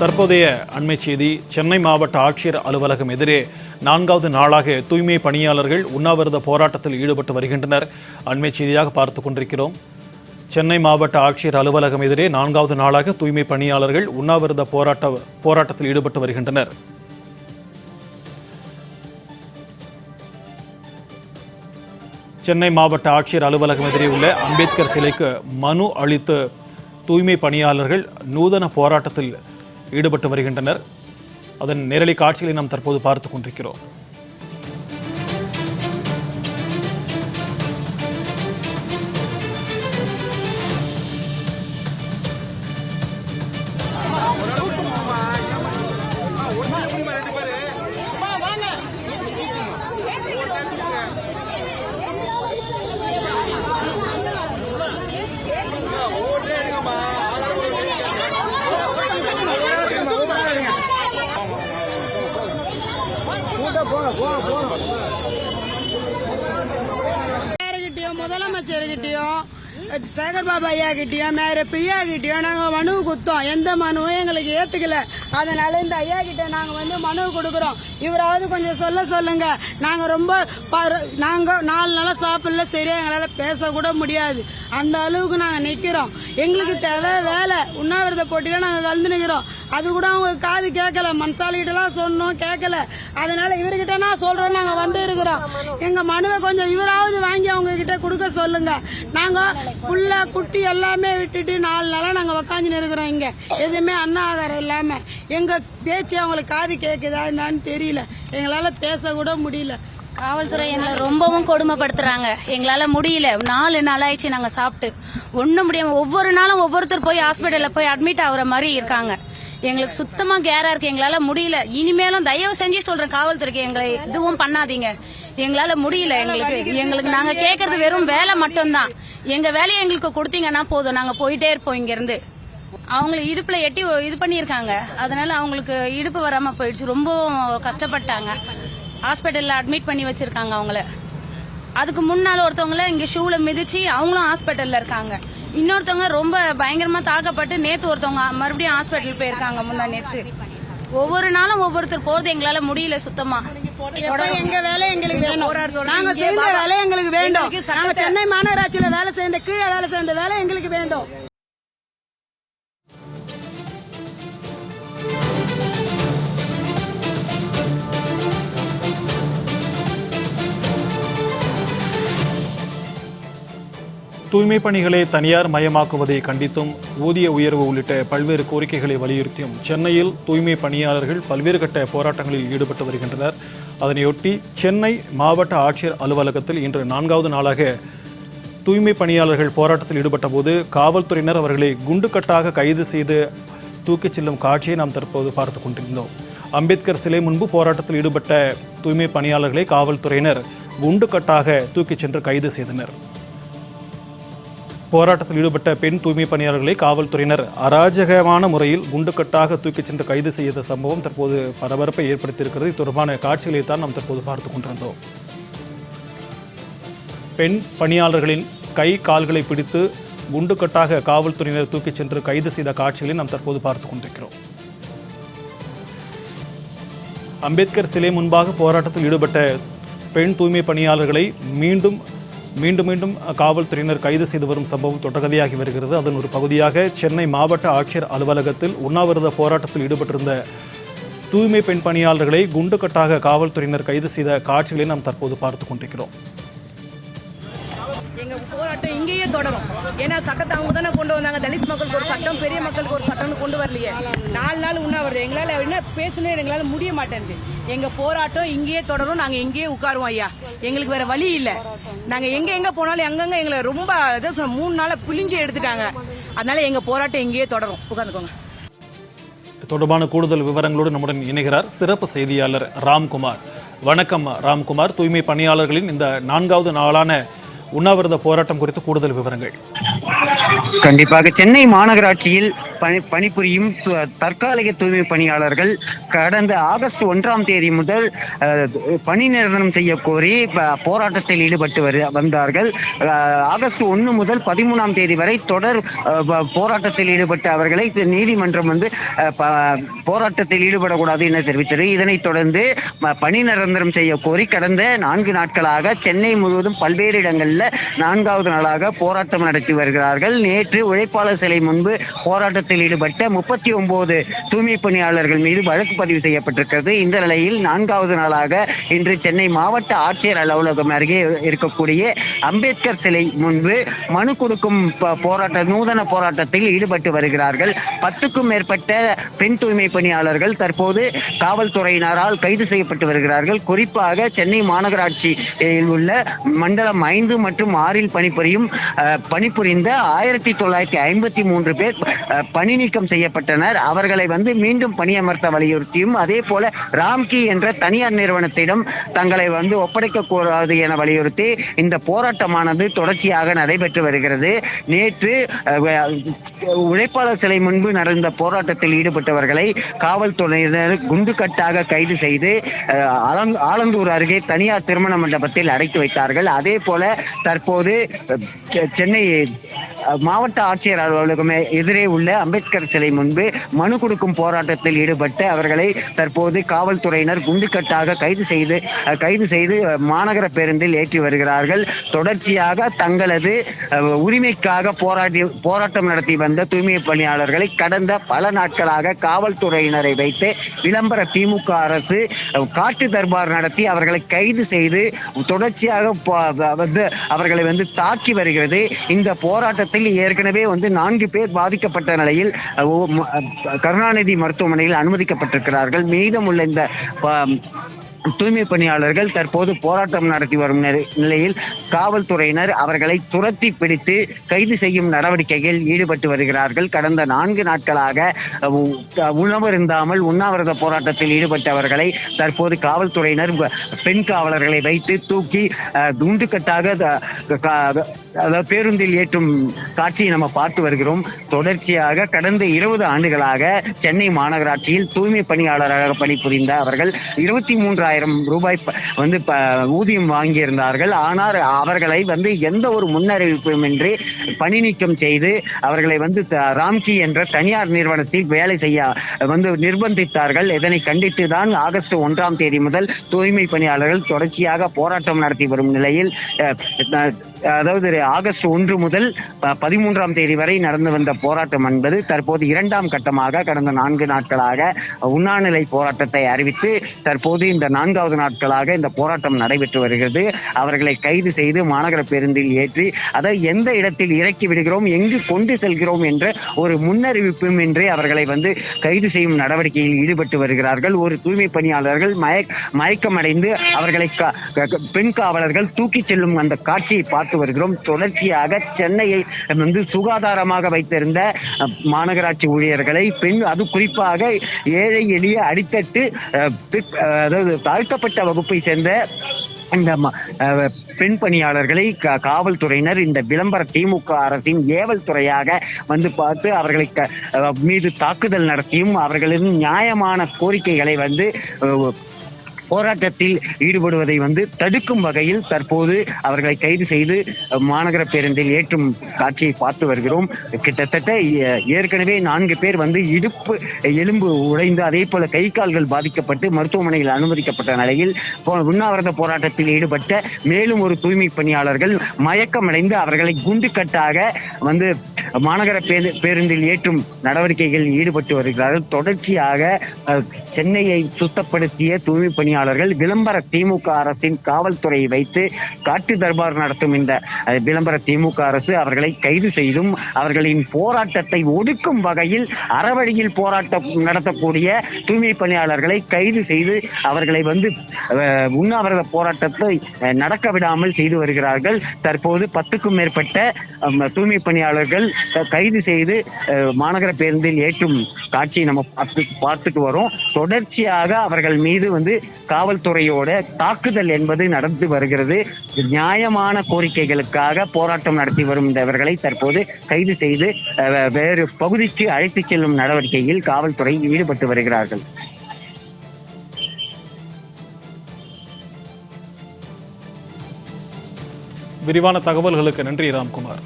தற்போதைய அண்மை செய்தி சென்னை மாவட்ட ஆட்சியர் அலுவலகம் எதிரே நான்காவது நாளாக தூய்மை பணியாளர்கள் உண்ணாவிரத போராட்டத்தில் ஈடுபட்டு வருகின்றனர். அண்மை செய்தியாக பார்த்து கொண்டிருக்கிறோம். சென்னை மாவட்ட ஆட்சியர் அலுவலகம் எதிரே நான்காவது நாளாக தூய்மை பணியாளர்கள் உண்ணாவிரத போராட்ட போராட்டத்தில் ஈடுபட்டு வருகின்றனர். சென்னை மாவட்ட ஆட்சியர் அலுவலகம் எதிரே உள்ள அம்பேத்கர் சிலைக்கு மனு அளித்து தூய்மை பணியாளர்கள் நூதன போராட்டத்தில் ஈடுபட்டு வருகின்றனர். அதன் நேரலை காட்சிகளை நாம் தற்போது பார்த்து கொண்டிருக்கிறோம். சேகர் பாபா ஐயா கிட்டயும் மேயர் பிரியா கிட்டயோ நாங்க மனு குத்தோம். எந்த மனுவும் எங்களுக்கு ஏத்துக்கல. அதனால இந்த ஐயா கிட்ட நாங்க வந்து மனு கொடுக்குறோம். இவராவது கொஞ்சம் சொல்ல சொல்லுங்க. நாங்க ரொம்ப பர- நாங்க நாலு நாளா சாப்பிடல சரியா எங்களால பேச கூட முடியாது. அந்த அளவுக்கு நாங்க நிக்கிறோம். எங்களுக்கு தேவை வேலை. உண்ணாவிரத போட்டியில நாங்க கலந்து நிக்கிறோம். அது கூட அவங்க காது கேட்கல. மனசாலிகிட்டலாம் சொன்னோம் கேட்கல. அதனால இவர்கிட்ட நான் சொல்றோம். நாங்க வந்து இருக்கிறோம். எங்க மனுவை கொஞ்சம் இவராவது வாங்கி அவங்க கிட்ட கொடுக்க சொல்லுங்க. நாங்க புள்ள குட்டி எல்லாமே விட்டுட்டு நாலு நாளாக நாங்கள் உக்காந்துன்னு இருக்கிறோம் இங்கே. எதுவுமே அண்ணா ஆகாரம் இல்லாமல் எங்கள் பேச்சு அவங்களுக்கு காது கேட்குதா என்னான்னு தெரியல. எங்களால் பேசக்கூட முடியல. காவல்துறை எங்களை ரொம்பவும் கொடுமைப்படுத்துறாங்க. எங்களால முடியல. நாலு நாள் ஆயிடுச்சு நாங்க சாப்பிட்டு. ஒன்றும் முடியாம ஒவ்வொரு நாளும் ஒவ்வொருத்தர் போய் ஹாஸ்பிட்டல்ல போய் அட்மிட் ஆகுற மாதிரி இருக்காங்க. எங்களுக்கு சுத்தமா கேரா இருக்கு. எங்களால முடியல. இனிமேலும் தயவு செஞ்சு சொல்றேன் காவல்துறைக்கு எங்களை எதுவும் பண்ணாதீங்க. எங்களால முடியல. எங்களுக்கு எங்களுக்கு நாங்க கேக்குறது வெறும் வேலை மட்டும்தான். எங்க வேலையை எங்களுக்கு கொடுத்தீங்கன்னா போதும். நாங்க போயிட்டே இருப்போம் இங்க இருந்து அவங்களை இடுப்புல எட்டி இது பண்ணியிருக்காங்க. அதனால அவங்களுக்கு இடுப்பு வராம போயிடுச்சு. ரொம்ப கஷ்டப்பட்டாங்க. ஹாஸ்பிட்டல்ல அட்மிட் பண்ணி வச்சிருக்காங்க அவங்கள. அதுக்கு முன்னால ஒருத்தவங்கள இங்க ஷூல மிதிச்சு அவங்களும் ஹாஸ்பிட்டல்ல இருக்காங்க. இன்னொருத்தவங்க ரொம்ப பயங்கரமா தாக்கப்பட்டு நேத்து ஒருத்தவங்க மறுபடியும் ஹாஸ்பிட்டல் போயிருக்காங்க முந்தா நேத்து. ஒவ்வொரு நாளும் ஒவ்வொருத்தர் போறது எங்களால முடியல சுத்தமா. எங்க வேலை எங்களுக்கு வேணும்? நாங்க செய்த வேலை எங்களுக்கு வேண்டும் நாங்க சென்னை மாநகராட்சியில வேலை செய்த கீழே வேலை செய்த வேலை எங்களுக்கு வேண்டும் தூய்மை பணிகளை தனியார் மயமாக்குவதை கண்டித்தும் ஊதிய உயர்வு உள்ளிட்ட பல்வேறு கோரிக்கைகளை வலியுறுத்தியும் சென்னையில் தூய்மை பணியாளர்கள் பல்வேறு கட்ட போராட்டங்களில் ஈடுபட்டு வருகின்றனர். அதனையொட்டி சென்னை மாவட்ட ஆட்சியர் அலுவலகத்தில் இன்று நான்காவது நாளாக தூய்மை பணியாளர்கள் போராட்டத்தில் ஈடுபட்ட போது காவல்துறையினர் அவர்களை குண்டுக்கட்டாக கைது செய்து தூக்கிச் செல்லும் காட்சியை நாம் தற்போது பார்த்து கொண்டிருந்தோம். அம்பேத்கர் சிலை முன்பு போராட்டத்தில் ஈடுபட்ட தூய்மை பணியாளர்களை காவல்துறையினர் குண்டுக்கட்டாக தூக்கிச் சென்று கைது செய்தனர். போராட்டத்தில் ஈடுபட்ட பெண் தூய்மை பணியாளர்களை காவல்துறையினர் அராஜகமான முறையில் குண்டுக்கட்டாக தூக்கிச் சென்று கைது செய்த சம்பவம் தற்போது பரபரப்பை ஏற்படுத்தியிருக்கிறது. இது தொடர்பான காட்சிகளை தான் நாம் தற்போது பார்த்து கொண்டிருந்தோம். பெண் பணியாளர்களின் கை கால்களை பிடித்து குண்டுக்கட்டாக காவல்துறையினர் தூக்கிச் சென்று கைது செய்த காட்சிகளை நாம் தற்போது பார்த்து கொண்டிருக்கிறோம். அம்பேத்கர் சிலை முன்பாக போராட்டத்தில் ஈடுபட்ட பெண் தூய்மை பணியாளர்களை மீண்டும் மீண்டும் மீண்டும் காவல்துறையினர் கைது செய்து வரும் சம்பவம் தொடர்கதையாகி வருகிறது. அதன் ஒரு பகுதியாக சென்னை மாவட்ட ஆட்சியர் அலுவலகத்தில் உண்ணாவிரத போராட்டத்தில் ஈடுபட்டிருந்த தூய்மை பெண் பணியாளர்களை குண்டுக்கட்டாக காவல்துறையினர் கைது செய்த காட்சிகளை நாம் தற்போது பார்த்து கொண்டிருக்கிறோம். தொடரும். ஏன்னா சட்டத்தை அவங்க தானே கொண்டு வந்தாங்க. தலித் மக்களுக்கு ஒரு சட்டம் பெரிய மக்களுக்கு ஒரு சட்டம்னு கொண்டு வரலையே. நாலு நாள் உன்னாக வருது. எங்களால் என்ன பேசணும் எங்களால் முடிய மாட்டேங்குது. எங்கள் போராட்டம் இங்கேயே தொடரும். நாங்கள் இங்கேயே உட்காருவோம் ஐயா. எங்களுக்கு வேற வழி இல்லை. நாங்கள் எங்கே எங்கே போனாலும் எங்கெங்க எங்களை ரொம்ப அதான் சொன்ன மூணு நாளா பிழிஞ்சு எடுத்துட்டாங்க. அதனால எங்கள் போராட்டம் இங்கேயே தொடரும். உட்காந்துக்கோங்க. தொடர்பான கூடுதல் விவரங்களோடு நம்முடன் இணைகிறார் சிறப்பு செய்தியாளர் ராம்குமார். வணக்கம் ராம்குமார். தூய்மை பணியாளர்களின் இந்த நான்காவது நாளான உண்ணாவிரத போராட்டம் குறித்து கூடுதல் விவரங்கள். கண்டிப்பாக சென்னை மாநகராட்சியில் பணி பணிபுரியும் தற்காலிக தூய்மை பணியாளர்கள் கடந்த ஆகஸ்ட் ஒன்றாம் தேதி முதல் பணி நிரந்தரம் செய்ய கோரி போராட்டத்தில் ஈடுபட்டு வரு வந்தார்கள். ஆகஸ்ட் ஒன்று முதல் பதிமூணாம் தேதி வரை தொடர் போராட்டத்தில் ஈடுபட்ட அவர்களை நீதிமன்றம் வந்து ப- போராட்டத்தில் ஈடுபடக்கூடாது என தெரிவித்தது. இதனைத் தொடர்ந்து ம- பணி நிரந்தரம் செய்ய கோரி கடந்த நான்கு நாட்களாக சென்னை முழுவதும் பல்வேறு இடங்களில் நான்காவது நாளாக போராட்டம் நடத்தி வருகிறார்கள். நேற்று உழைப்பாளர் சிலை முன்பு போராட்டத்தில் போராட்டத்தில் ஈடுபட்ட முப்பத்தி ஒன்பது தூய்மை பணியாளர்கள் மீது வழக்கு பதிவு செய்யப்பட்டிருக்கிறது. இந்த நிலையில் நான்காவது நாளாக இன்று சென்னை மாவட்ட ஆட்சியர் அலுவலகம் அருகே இருக்கக்கூடிய அம்பேத்கர் சிலை முன்பு மனு கொடுக்கும் போராட்ட நூதன போராட்டத்தில் ஈடுபட்டு வருகிறார்கள். பத்துக்கும் மேற்பட்ட பெண் தூய்மை பணியாளர்கள் தற்போது காவல்துறையினரால் கைது செய்யப்பட்டு வருகிறார்கள். குறிப்பாக சென்னை மாநகராட்சியில் உள்ள மண்டலம் ஐந்து மற்றும் ஆறில் பணிபுரியும் பணிபுரிந்த ஆயிரத்தி தொள்ளாயிரத்தி ஐம்பத்தி மூன்று பேர் பணி நீக்கம் செய்யப்பட்டனர். அவர்களை வந்து மீண்டும் பணியமர்த்த வலியுறுத்தியும் அதே போல ராம்கி என்ற தனியார் நிறுவனத்திடம் தங்களை வந்து ஒப்படைக்க கூடாது என வலியுறுத்தி இந்த போராட்டமானது தொடர்ச்சியாக நடைபெற்று வருகிறது. நேற்று உழைப்பாளர் சிலை முன்பு நடந்த போராட்டத்தில் ஈடுபட்டவர்களை காவல்துறையினர் குண்டுகட்டாக கைது செய்து ஆலந்- ஆலந்தூர் அருகே தனியார் திருமண மண்டபத்தில் அடைத்து வைத்தார்கள். அதே போல தற்போது செ- சென்னை மாவட்ட ஆட்சியர் அலுவலகம் எதிரே உள்ள அம்பேத்கர் சிலை முன்பு மனு கொடுக்கும் போராட்டத்தில் ஈடுபட்டு அவர்களை தற்போது காவல்துறையினர் குண்டுக்கட்டாக கைது செய்து கைது செய்து மாநகர பேருந்தில் ஏற்றி வருகிறார்கள். தொடர்ச்சியாக தங்களது உரிமைக்காக போராடி போராட்டம் நடத்தி வந்த தூய்மை பணியாளர்களை கடந்த பல நாட்களாக காவல்துறையினரை வைத்து விளம்பர திமுக அரசு காட்டு தர்பார் நடத்தி அவர்களை கைது செய்து தொடர்ச்சியாக வந்து அவர்களை வந்து தாக்கி வருகிறது. இந்த போராட்டத்தை போராட்டத்தில் ஏற்கனவே வந்து நான்கு பேர் பாதிக்கப்பட்ட நிலையில் கருணாநிதி மருத்துவமனையில் அனுமதிக்கப்பட்டிருக்கிறார்கள். மீதமுள்ள இந்த ப- தூய்மை பணியாளர்கள் தற்போது போராட்டம் நடத்தி வரும் நிலை- நிலையில் காவல்துறையினர் அவர்களை துரத்தி பிடித்து கைது செய்யும் நடவடிக்கைகளில் ஈடுபட்டு வருகிறார்கள். கடந்த நான்கு நாட்களாக அஹ், இருந்தாமல் உணவருந்தாமல் உண்ணாவிரத போராட்டத்தில் ஈடுபட்டவர்களை தற்போது காவல்துறையினர் பெண் காவலர்களை வைத்து தூக்கி துண்டுக்கட்டாக த- அதாவது பேருந்தில் ஏற்றும் காட்சியை நம்ம பார்த்து வருகிறோம். தொடர்ச்சியாக கடந்த இருபது ஆண்டுகளாக சென்னை மாநகராட்சியில் தூய்மை பணியாளராக பணிபுரிந்த அவர்கள் இருபத்தி மூன்றாயிரம் ரூபாய் ப- வந்து ப- ஊதியம் வாங்கியிருந்தார்கள். ஆனால் அவர்களை வந்து எந்த ஒரு முன்னறிவிப்புமின்றி பணி நீக்கம் செய்து அவர்களை வந்து த- ராம்கி என்ற தனியார் நிறுவனத்தில் வேலை செய்ய வந்து நிர்பந்தித்தார்கள். இதனை கண்டித்து தான் ஆகஸ்ட் ஒன்றாம் தேதி முதல் தூய்மை பணியாளர்கள் தொடர்ச்சியாக போராட்டம் நடத்தி வரும் நிலையில் அதாவது ஆகஸ்ட் ஒன்று முதல் பதிமூன்றாம் தேதி வரை நடந்து வந்த போராட்டம் என்பது தற்போது இரண்டாம் கட்டமாக கடந்த நான்கு நாட்களாக உண்ணாநிலை போராட்டத்தை அறிவித்து தற்போது இந்த நான்காவது நாட்களாக இந்த போராட்டம் நடைபெற்று வருகிறது. அவர்களை கைது செய்து மாநகர பேருந்தில் ஏற்றி அதை எந்த இடத்தில் இறக்கி விடுகிறோம் எங்கு கொண்டு செல்கிறோம் என்ற ஒரு முன்னறிவிப்பும் இன்றி அவர்களை வந்து கைது செய்யும் நடவடிக்கையில் ஈடுபட்டு வருகிறார்கள். ஒரு தூய்மை பணியாளர்கள் மயக் மயக்கமடைந்து அவர்களை கா- பெண் காவலர்கள் தூக்கிச் செல்லும் அந்த காட்சியை பார்த்து பார்த்து வருகிறோம். தொடர்ச்சியாக சென்னையை வந்து சுகாதாரமாக வைத்திருந்த மாநகராட்சி ஊழியர்களை பெண் அது குறிப்பாக ஏழை எளிய அடித்தட்டு அதாவது தாழ்த்தப்பட்ட வகுப்பை சேர்ந்த இந்த பெண் பணியாளர்களை காவல்துறையினர் இந்த விளம்பர திமுக அரசின் ஏவல் துறையாக வந்து பார்த்து அவர்களை மீது தாக்குதல் நடத்தியும் அவர்களின் நியாயமான கோரிக்கைகளை வந்து போராட்டத்தில் ஈடுபடுவதை வந்து தடுக்கும் வகையில் தற்போது அவர்களை கைது செய்து மாநகர பேருந்தில் ஏற்றும் காட்சியை பார்த்து வருகிறோம். கிட்டத்தட்ட ஏ- ஏற்கனவே நான்கு பேர் வந்து இடுப்பு எலும்பு உடைந்து அதே போல கை கால்கள் பாதிக்கப்பட்டு மருத்துவமனையில் அனுமதிக்கப்பட்ட நிலையில் உண்ணாவிரத போராட்டத்தில் ஈடுபட்ட மேலும் ஒரு தூய்மை பணியாளர்கள் மயக்கமடைந்து அவர்களை குண்டுக்கட்டாக வந்து மாநகர பேரு- பேருந்தில் ஏற்றும் நடவடிக்கைகளில் ஈடுபட்டு வருகிறார்கள். தொடர்ச்சியாக சென்னையை சுத்தப்படுத்திய தூய்மை பணியாளர்கள் விளம்பர திமுக அரசின் காவல்துறையை வைத்து காட்டு தர்பார் நடத்தும் இந்த விளம்பர திமுக அரசு அவர்களை கைது செய்தும் அவர்களின் போராட்டத்தை ஒடுக்கும் வகையில் அறவழியில் போராட்டம் நடத்தக்கூடிய தூய்மை பணியாளர்களை கைது செய்து அவர்களை வந்து உண்ணாவிரத போராட்டத்தை நடக்க விடாமல் செய்து வருகிறார்கள். தற்போது பத்துக்கும் மேற்பட்ட தூய்மை பணியாளர்கள் கைது செய்து மாநகர பேருந்தில் ஏற்றும் காட்சியை நம்ம பார்த்து பார்த்துட்டு வரோம். தொடர்ச்சியாக அவர்கள் மீது வந்து காவல்துறையோட தாக்குதல் என்பது நடந்து வருகிறது. நியாயமான கோரிக்கைகளுக்காக போராட்டம் நடத்தி வரும் இவர்களை தற்போது கைது செய்து வேறு பகுதிக்கு அழைத்துச் செல்லும் நடவடிக்கையில் காவல்துறை ஈடுபட்டு வருகிறார்கள். விரிவான தகவல்களுக்கு நன்றி ராம்குமார்.